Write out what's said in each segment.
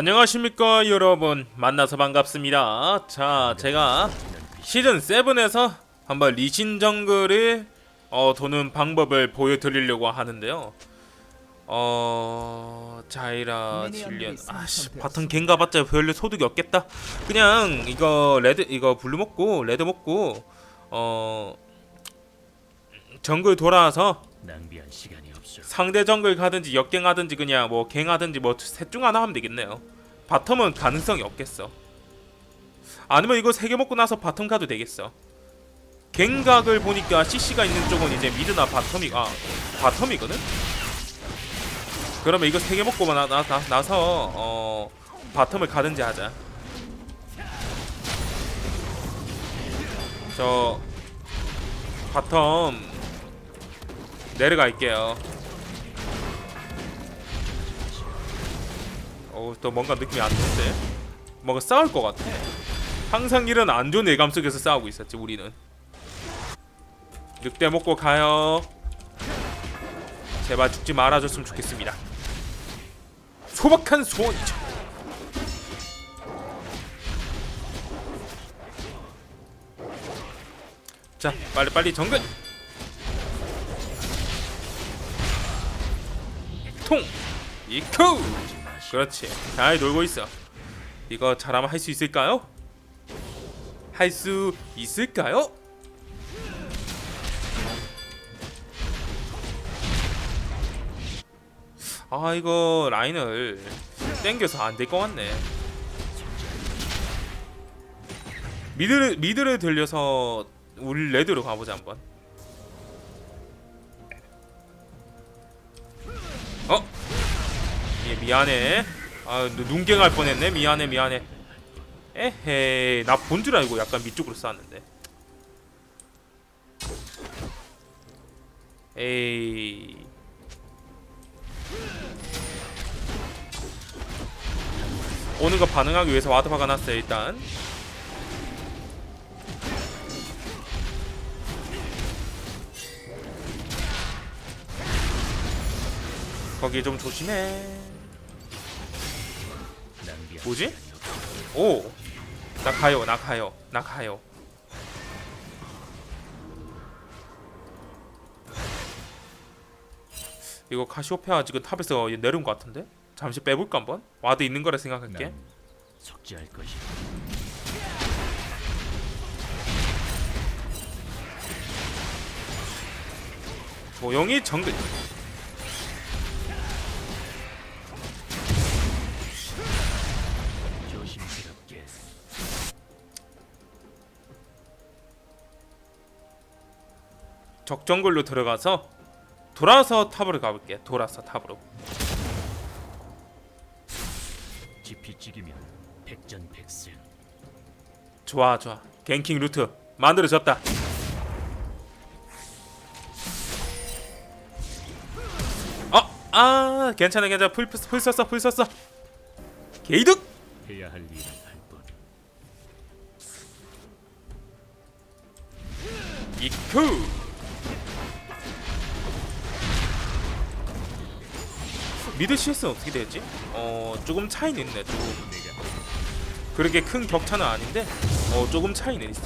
안녕하십니까 여러분. 만나서 반갑습니다. 자 제가 시즌 7에서 한번 리신 정글을 어, 도는 방법을 보여드리려고 하는데요. 어... 자이라 질리언 아씨 바텀 갱가 봤자 별로 소득이 없겠다. 그냥 이거 레드 이거 블루 먹고 레드 먹고 어... 정글 돌아와서 낭비할 시간이 없어. 상대 정글 가든지 역갱하든지 그냥 뭐 갱하든지 뭐 셋 중 하나 하면 되겠네요. 바텀은 가능성이 없겠어. 아니면 이거 세 개 먹고 나서 바텀 가도 되겠어. 갱각을 보니까 CC가 있는 쪽은 이제 미드나 바텀이 아 바텀이거든. 그러면 이거 세 개 먹고 나, 나, 나, 나서 어 바텀을 가든지 하자. 저 바텀 내려갈게요. 어, 또 뭔가 느낌이 안 좋은데? 뭔가 싸울 것 같아. 항상 이런 안 좋은 예감 속에서 싸우고 있었지 우리는. 늑대 먹고 가요. 제발 죽지 말아줬으면 좋겠습니다. 소박한 소원이죠. 자, 빨리 빨리 정글. 통 이쿠 그렇지 잘 놀고 있어 이거 잘하면 할 수 있을까요? 할 수 있을까요? 아 이거 라인을 땡겨서 안 될 것 같네 미드를 미드를 들려서 우리 레드로 가보자 한번 미안해. 아, 너 눈갱할 뻔했네. 미안해, 미안해. 에헤이, 나본 줄 알고 약간 밑쪽으로 쐈는데. 에이. 오는 거 반응하기 위해서 와드 박아놨어요 일단. 거기 좀 조심해. 뭐지? 오, 나 가요, 나 가요, 나 가요. 이거 카시오페아 지금 탑에서 내려온 것 같은데? 잠시 빼볼까 한번? 와드 있는 거라 생각할게. 난 속죄할 것이. 조용히 정글. 적정글로 들어가서 돌아서 탑으로 가볼게. 돌아서 탑으로. 지피 찍이면 백전백승. 좋아, 좋아. 갱킹 루트 만들어졌다. 어, 아, 괜찮아, 괜찮아. 풀, 풀 썼어, 풀 썼어. 게이득. 해야 할 일을 할 뿐. 이쿠. 미드 CS는 어떻게 되지? 어, 조금 차이는 있네. 조금. 그렇게 큰 격차는 아닌데, 어, 조금 차이는 있어.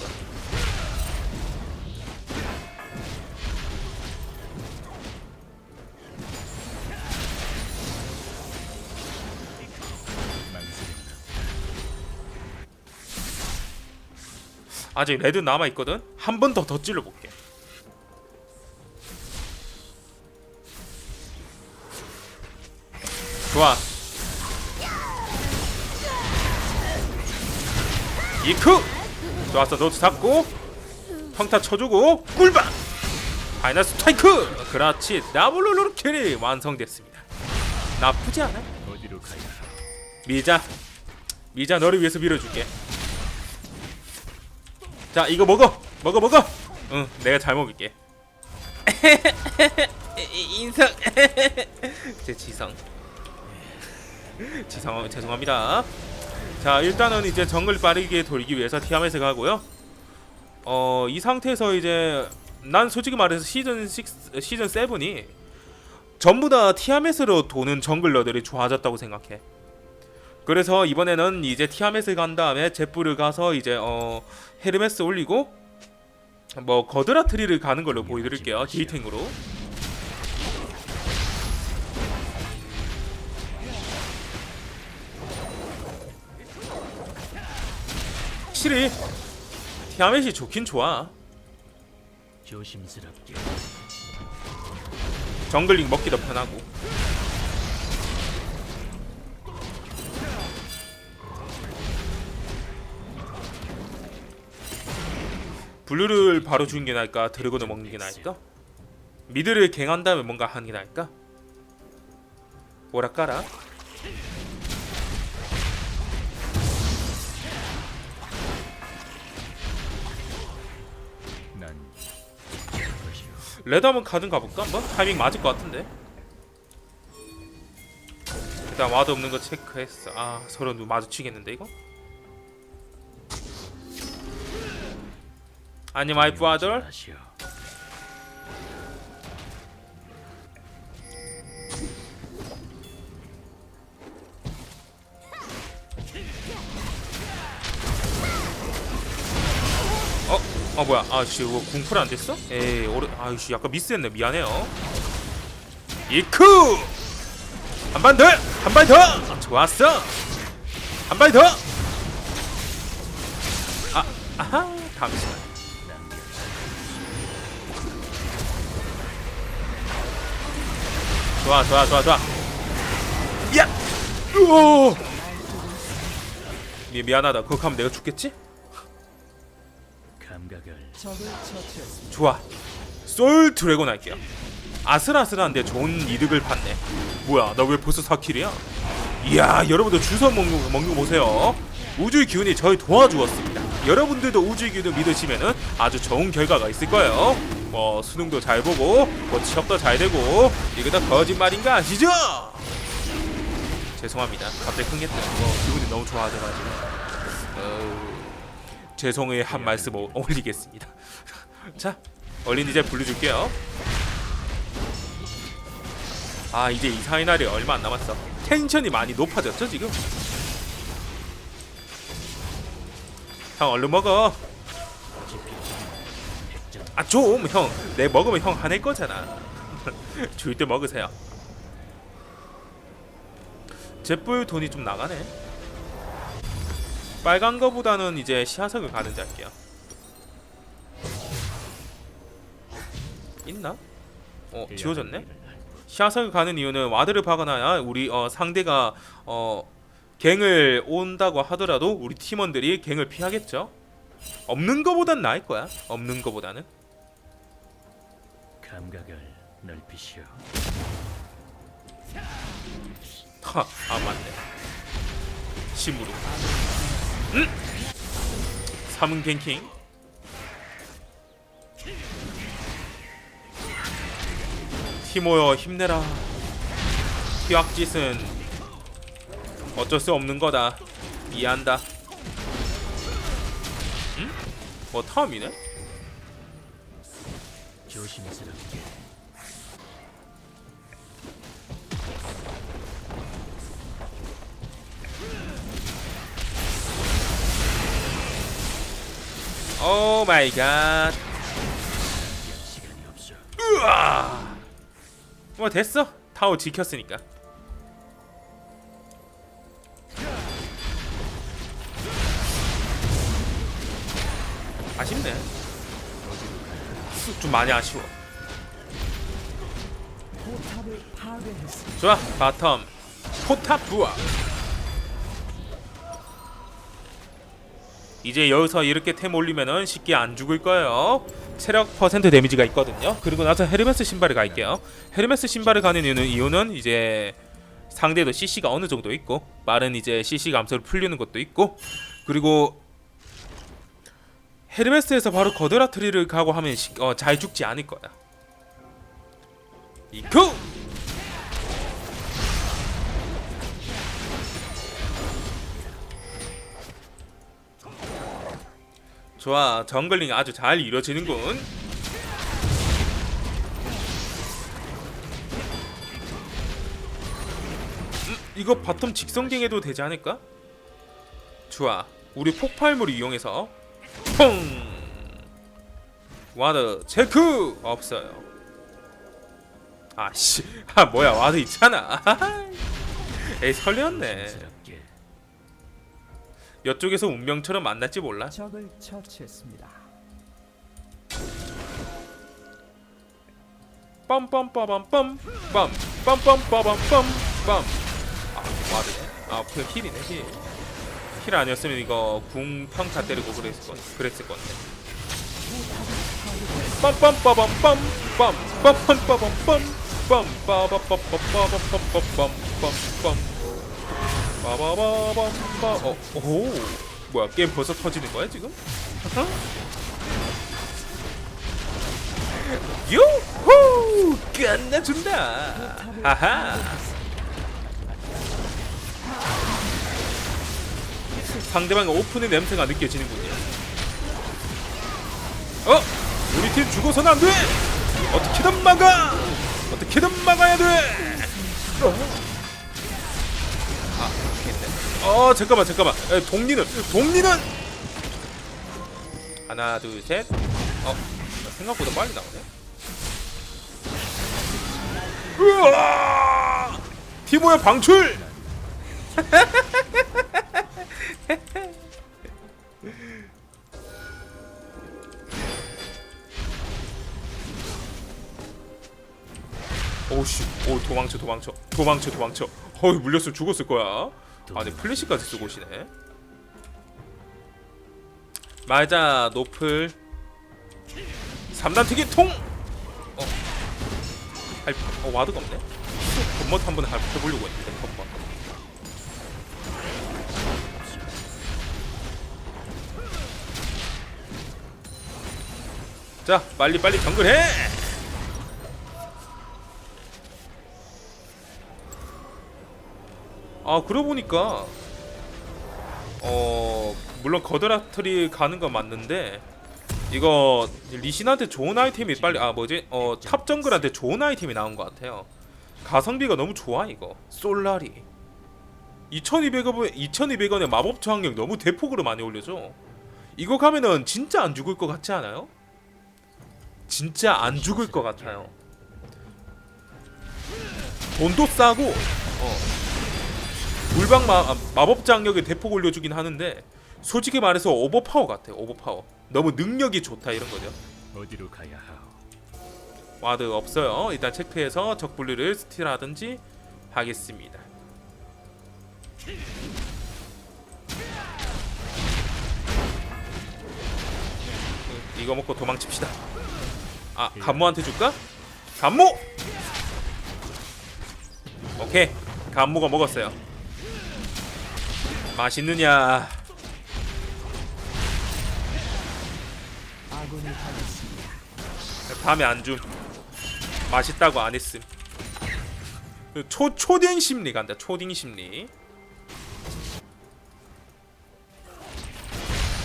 아직 레드 남아 있거든. 한 번 더 더 찔러 볼게. 좋아. 이쿠. 좋았어. 노트 잡고 평타 쳐주고 꿀방. 파이널 스트라이크. 그렇지. 나블로로 캐리 완성됐습니다. 나쁘지 않아. 어디로 가야 하? 미자. 미자 너를 위해서 밀어줄게. 자 이거 먹어 먹어 먹어 응 내가 잘 먹을게 인성 제 지성 지성 죄송합니다. 자 일단은 이제 정글 빠르게 돌기 위해서 티아멧에 가고요. 어 이 상태에서 이제 난 솔직히 말해서 시즌 6 시즌 7이 전부 다 티아멧으로 도는 정글러들이 좋아졌다고 생각해. 그래서 이번에는 이제 티아멧을 간 다음에 제프를 가서 이제 어 헤르메스 올리고 뭐 거드라 트리를 가는 걸로 보여드릴게요. 딜탱으로 확실히 티아멧이 좋긴 좋아. 조심스럽게. 정글링 먹기도 편하고. 블루를 바로 주는 게 나을까? 드래곤을 먹는 게 나을까? 미드를 갱한 다음에 뭔가 하는 게 나을까? 오락가라 레드 한번 가든 가볼까? 한번? 타이밍 맞을 것 같은데. 일단 와드 없는 거 체크했어. 아 서로 누 마주치겠는데 이거? 아니 마이 브라더 어 뭐야 아씨 이거 궁풀 안 됐어? 에이 오래 아이씨 약간 미스했네 미안해요 이쿠 한 번 더! 한번 더! 좋았어 한번 더! 아 아하 잠시만 좋아 좋아 좋아 좋아 야! 우오 미, 미안하다 그거 하면 내가 죽겠지? 감각을 좋아. 솔 드래곤 할게요. 아슬아슬한데 좋은 이득을 봤네. 뭐야 나 왜 벌써 4킬이야? 이야 여러분들 주워 먹는, 거- 먹는 거 보세요. 우주의 기운이 저희 도와주었습니다. 여러분들도 우주의 기운을 믿으시면은 아주 좋은 결과가 있을 거예요. 뭐 수능도 잘 보고 뭐 취업도 잘 되고 이거 다 거짓말인가 아시죠? 죄송합니다. 갑자기 흥했다. 뭐 기분이 너무 좋아져가지고. 어, 죄송의 한 말씀 오- 올리겠습니다. 자 얼린 이제 불러줄게요. 아 이제 이사의 날이 얼마 안 남았어. 텐션이 많이 높아졌죠 지금? 형 얼른 먹어. 아 좀 형 내 먹으면 형 화낼 거잖아. 줄 때 먹으세요. 제뿔 돈이 좀 나가네 빨간 거보다는 이제 시야석을 가는지 할게요 있나? 어 지워졌네? 시야석을 가는 이유는 와드를 박아놔야 우리 어, 상대가 어, 갱을 온다고 하더라도 우리 팀원들이 갱을 피하겠죠. 없는 거보단 나을 거야. 없는 거보다는. 감각을 넓히시오. 하, 아 맞네. 심으로. 응? 삼은 갱킹. 티모여 힘내라. 피악짓은 어쩔 수 없는 거다. 이해한다. 응? 뭐 텀이네? 조심스럽게 오 마이 갓. 으아! 뭐 됐어. 타워 지켰으니까. 아쉽네. 좀 많이 아쉬워. 좋아, 바텀 포탑 부아. 이제 여기서 이렇게 템 올리면은 쉽게 안 죽을 거예요. 체력 퍼센트 데미지가 있거든요. 그리고 나서 헤르메스 신발을 갈게요. 헤르메스 신발을 가는 이유는 이유는 이제 상대도 CC가 어느 정도 있고 말은 이제 CC 감소를 풀리는 것도 있고 그리고 헤르메스에서 바로 거드라트리를 가고 하면 시- 어, 잘 죽지 않을 거야. 이쿠! 좋아, 정글링 아주 잘 이루어지는군. 음, 이거 바텀 직선갱해도 되지 않을까? 좋아 우리 폭발물을 이용해서 퐁! 와드 체크! 없어요. 아씨 아 뭐야 와드 있잖아. 에이 설렸네 이쪽에서 운명처럼 만날지 몰라 적을 처치했습니다. 빰빰빠밤빰 빰 빰빰빠밤빰 빰아 와드네 아그 힐이네 힐. 힐 아니었으면 이거 궁 평타 때리고 그랬을 건 그랬을 건데 빰빰빠밤빰 빰 빰빰빠밤빰 빰 빠바빠빠빠빠빠빰빰빰 빠바바밤빠 어, 오 뭐야 게임 벌써 터지는 거야 지금? 유후 끝내준다. 하하. 상대방의 오픈의 냄새가 느껴지는군요. 어? 우리 팀 죽어서는 안돼! 어떻게든 막아! 어떻게든 막아야 돼! 어. 어 잠깐만 잠깐만. 에, 동리는 동리는! 하나 둘셋. 어 생각보다 빨리 나오네. 으아! 티모야 방출! 오우씨 오 도망쳐 도망쳐. 도망쳐 도망쳐. 어이 물렸으면 죽었을 거야 아니 플래시까지 쓰고 오시네. 맞아 노플. 3단 튀기 통! 어. 할, 어 와드가 없네? 겉멋 한번 할- 해보려고 했는데 겉멋 자 빨리 빨리 정글해 아 그러고 보니까 어 물론 거드라트리 가는 건 맞는데 이거 리신한테 좋은 아이템이 빨리 아 뭐지? 어 탑 정글한테 좋은 아이템이 나온 것 같아요. 가성비가 너무 좋아 이거. 솔라리. 2200원 2200원에 마법 저항력 너무 대폭으로 많이 올려줘. 이거 가면은 진짜 안 죽을 것 같지 않아요? 진짜 안 죽을 것 같아요. 돈도 싸고 어 물방 마, 아, 마법 장력에 대폭 올려주긴 하는데 솔직히 말해서 오버파워 같아 오버파워. 너무 능력이 좋다 이런 거죠. 어디로 가야 하오? 와드 없어요. 일단 체크해서 적분류를 스틸하든지 하겠습니다. 이- 이거 먹고 도망칩시다. 아 간모한테 줄까? 간모! 오케이. 간모가 먹었어요 맛있느냐. 다음에 안줌 맛있다고 안 했음. 초 초딩 심리 간다. 초딩 심리.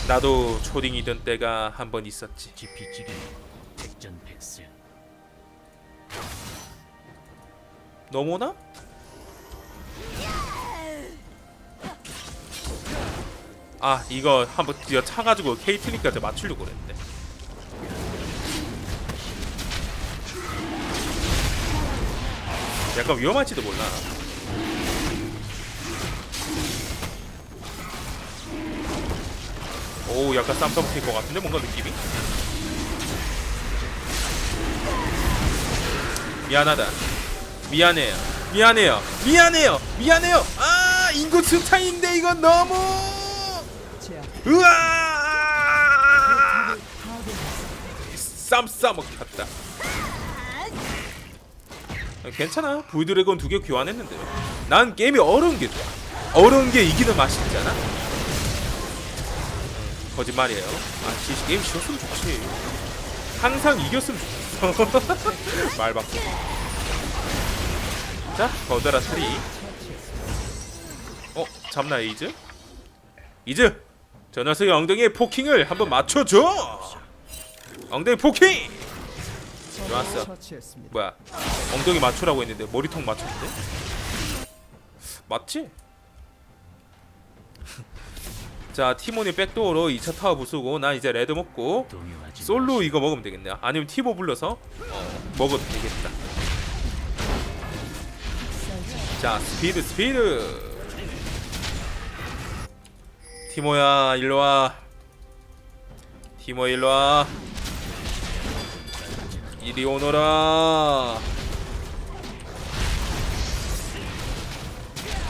나도 초딩이던 때가 한 번 있었지. 넘어나? 아 이거 한번 드디어 차가지고 케이틀린까지 맞추려고 그랬는데. 약간 위험할지도 몰라. 오 약간 쌈싸먹힐 것 같은데 뭔가 느낌이? 미안하다. 미안해요. 미안해요. 미안해요. 미안해요. 아 인구 승차인데 이거 너무 으아! 쌈 싸먹혔다. 괜찮아. 불드래곤 두 개 교환했는데. 난 게임이 어려운 게 좋아. 어려운 게 이기는 맛이 있잖아. 음, 거짓말이에요. 아 씨, 게임 쉬웠으면 좋지. 항상 이겼으면 좋겠어. 말 바꿔 자 거드라 트리. 어 잡나 이즈? 이즈 저 녀석의 엉덩이에 포킹을 한번 맞춰줘 엉덩이 포킹 좋았어. 뭐야 엉덩이 맞추라고 했는데 머리통 맞췄는데 맞지? 자 티모니 백도어로 2차 타워 부수고 나 이제 레드 먹고 솔로. 이거 먹으면 되겠네요 아니면 티보 불러서 어, 먹어도 되겠다 자 스피드 스피드 티모야 일로와 티모 일로와 이리 오너라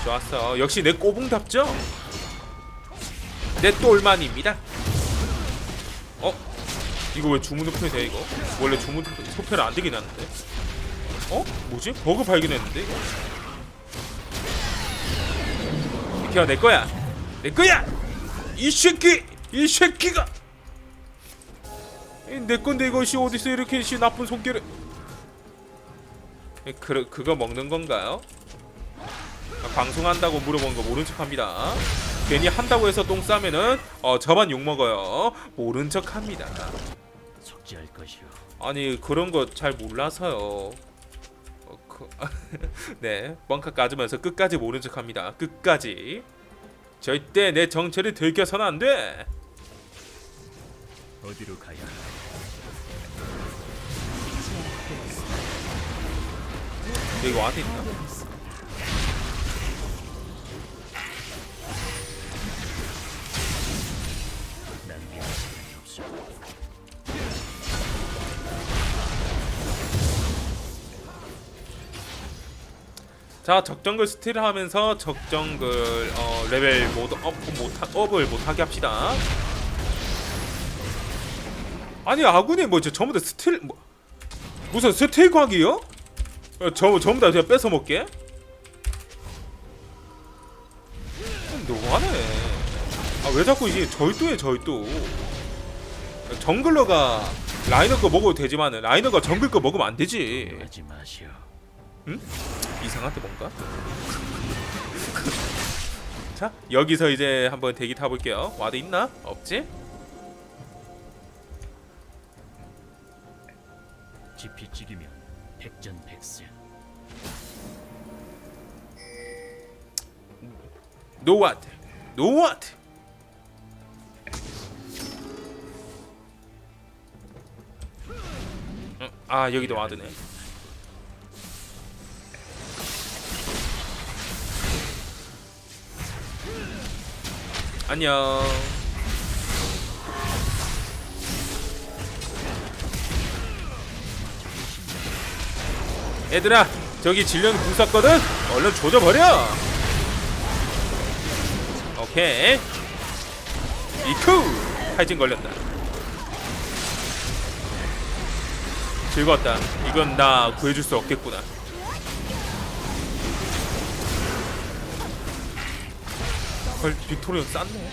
좋았어 역시 내 꼬붕답죠? 내 똘만입니다 어? 이거 왜 주문 소표 돼 이거? 원래 주문 소표를 안 되긴 하는데 어? 뭐지? 버그 발견했는데 이거? 비켜 내 거야 내 거야 이 새끼 이 새끼가 이내 건데 이것이 어디서 이렇게 씨 나쁜 손길을 에, 그, 그거 먹는 건가요? 아, 방송한다고 물어본 거 모른 척합니다. 괜히 한다고 해서 똥 싸면은 어 저만 욕 먹어요. 모른 척합니다. 속죄할 것이오. 아니 그런 거 잘 몰라서요. 어, 그, 네 뻥카 까주면서 끝까지 모른 척합니다. 끝까지 절대 내 정체를 들켜서는 안 돼. 어디로 가야? 이거 와드 있나? 낭비할 시간이 없어. 자 적정글 스틸을 하면서 적정글 어, 레벨 모두 업 못하, 업을 못하게 합시다. 아니 아군이 뭐저 전부 다 스틸 뭐, 무슨 스틸 각이요? 어, 저 전부 다 그냥 뺏어 먹게? 너무하네. 아 왜 자꾸 이게 절도에 절도? 정글러가 라이너 거 먹어도 되지만 라이너가 정글 거 먹으면 안 되지. 마시오. 이상한데 뭔가? 자 여기서 이제 한번 대기 타볼게요 와드 있나? 없지? 지피 찍이면 백전백승. 노와드 노와드 어, 아 여기도 와드네 안녕. 얘들아 저기 질련 궁 쐈거든? 얼른 조져버려. 오케이. 이쿠! 탈진 걸렸다. 즐거웠다. 이건 나 구해줄 수 없겠구나 헐 빅토리온 쌌네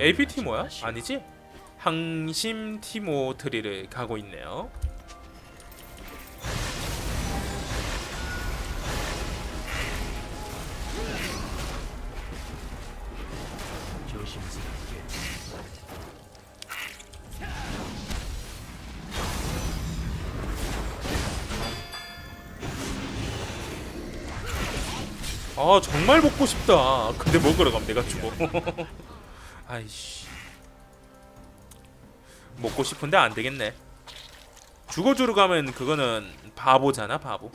AP 티모야? 마시오. 아니지? 항심 티모 트리를 가고 있네요 아 정말 먹고 싶다. 근데 먹으러 가면 내가 죽어. 아이씨. 먹고 싶은데 안 되겠네. 죽어주러 가면 그거는 바보잖아 바보.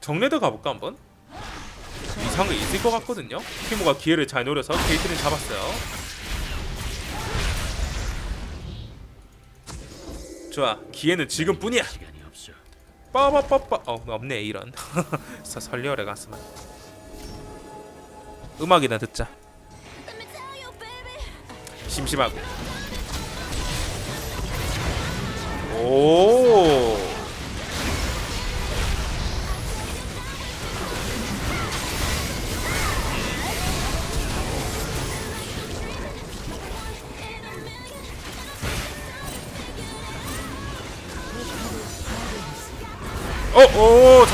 정례도 가볼까 한번? 이상한 거 있을 것 같거든요. 티모가 기회를 잘 노려서 케이트는 잡았어요. 좋아, 기회는 지금뿐이야. 빠바빠빠. 어 없네 이런. 서 설레어래 가슴은 음악이나 듣자. 심심하고. 오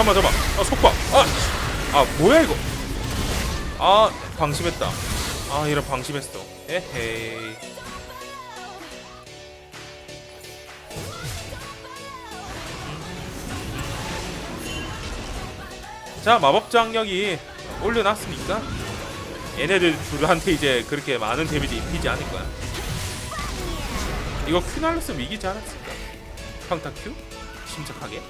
어, 잠만, 잠만. 아, 속박. 아, 아, 뭐야 이거? 아, 방심했다. 아 이런 방심했어 에헤이 자 마법 장력이 올려놨으니까 얘네들 둘한테 이제 그렇게 많은 데미지 입히지 않을 거야 이거 큐 날렸으면 이기지 않았을까 평타 큐? 침착하게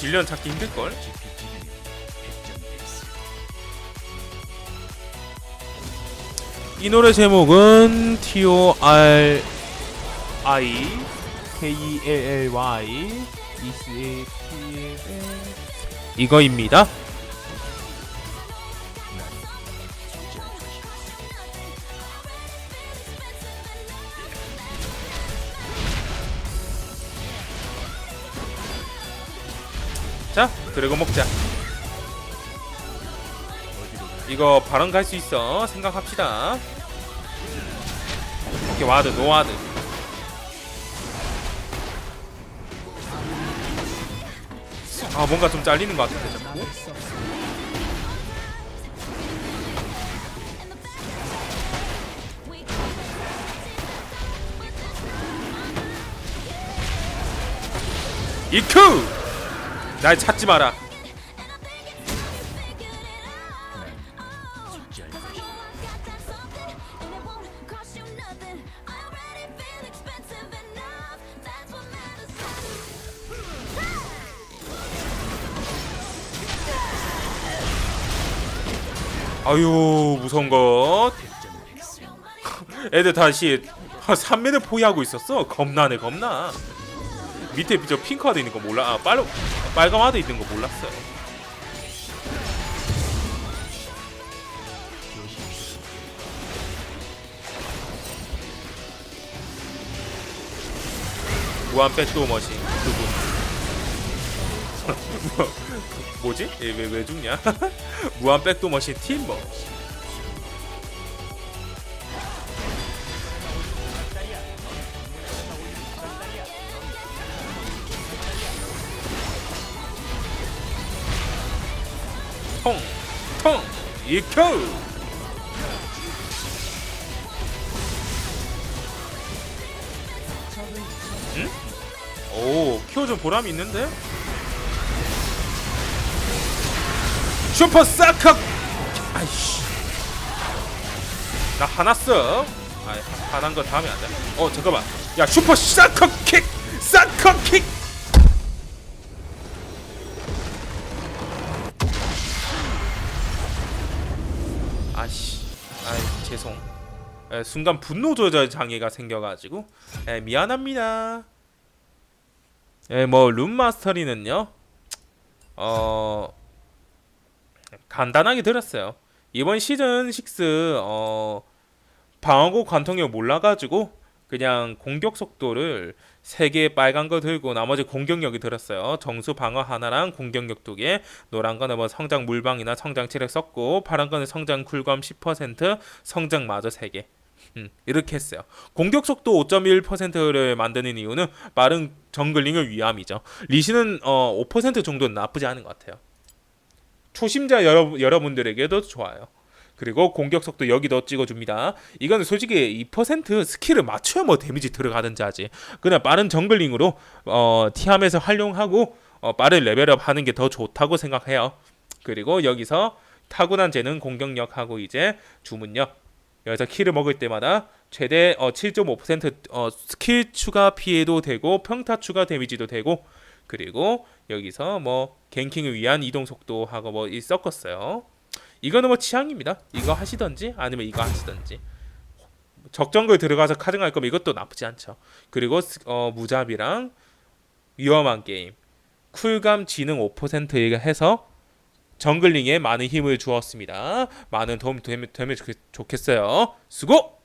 질련 찾기 힘들걸? 이 노래 제목은 T O R I K E L L Y S A T L 이거입니다. 드래곤 먹자. 이거 발언 갈 수 있어. 생각합시다. 오케이 와드 노와드. 아 뭔가 좀 잘리는 것 같은데 자꾸. 이큐! 날 찾지 마라. 아유 무서운 것. 애들 다시 3매를 포위하고 있었어. 겁나네 겁나. 밑에 저 핑크 하드 있는 거 몰라. 아 빨, 빨간 하드 있는 거 몰랐어요. 무한 백도 머신 그분. 뭐, 뭐지? 왜왜 왜 죽냐? 무한 백도 머신 팀버. 통, 이큐. 오, 키워준 보람이 있는데? 슈퍼 사커! 아이씨. 나 하나 써. 아, 하나인 거 다음에 안 돼. 어, 잠깐만. 야, 슈퍼 사커 킥! 에, 순간 분노 조절 장애가 생겨가지고 에, 미안합니다. 예, 뭐 룸마스터리는요. 어 간단하게 들었어요. 이번 시즌 6 어 방어구 관통력 몰라가지고 그냥 공격 속도를 세개 빨간 거 들고 나머지 공격력이 들었어요. 정수 방어 하나랑 공격력 두 개. 노란 거는 뭐 성장 물방이나 성장 체력 썼고 파란 거는 성장 쿨감 10% 성장 마저 세 개. 음, 이렇게 했어요. 공격 속도 5.1%를 만드는 이유는 빠른 정글링을 위함이죠. 리시는 어, 5% 정도는 나쁘지 않은 것 같아요. 초심자 여러, 여러분들에게도 좋아요. 그리고 공격 속도 여기도 찍어줍니다. 이거는 솔직히 2% 스킬을 맞춰야 뭐 데미지 들어가든지 하지. 그냥 빠른 정글링으로 어, 티함에서 활용하고 어, 빠른 레벨업 하는 게 더 좋다고 생각해요. 그리고 여기서 타고난 재능 공격력하고 이제 주문력 여기서 키를 먹을 때마다 최대 어, 7.5% 어, 스킬 추가 피해도 되고 평타 추가 데미지도 되고 그리고 여기서 뭐 갱킹을 위한 이동 속도 하고 뭐이 섞었어요. 이거는 뭐 취향입니다. 이거 하시던지 아니면 이거 하시던지. 적정글 들어가서 카정할 거면 이것도 나쁘지 않죠. 그리고 스- 어, 무잡이랑 위험한 게임 쿨감 지능 5%에 해서 정글링에 많은 힘을 주었습니다. 많은 도움 되면, 되면 좋겠- 좋겠어요. 수고!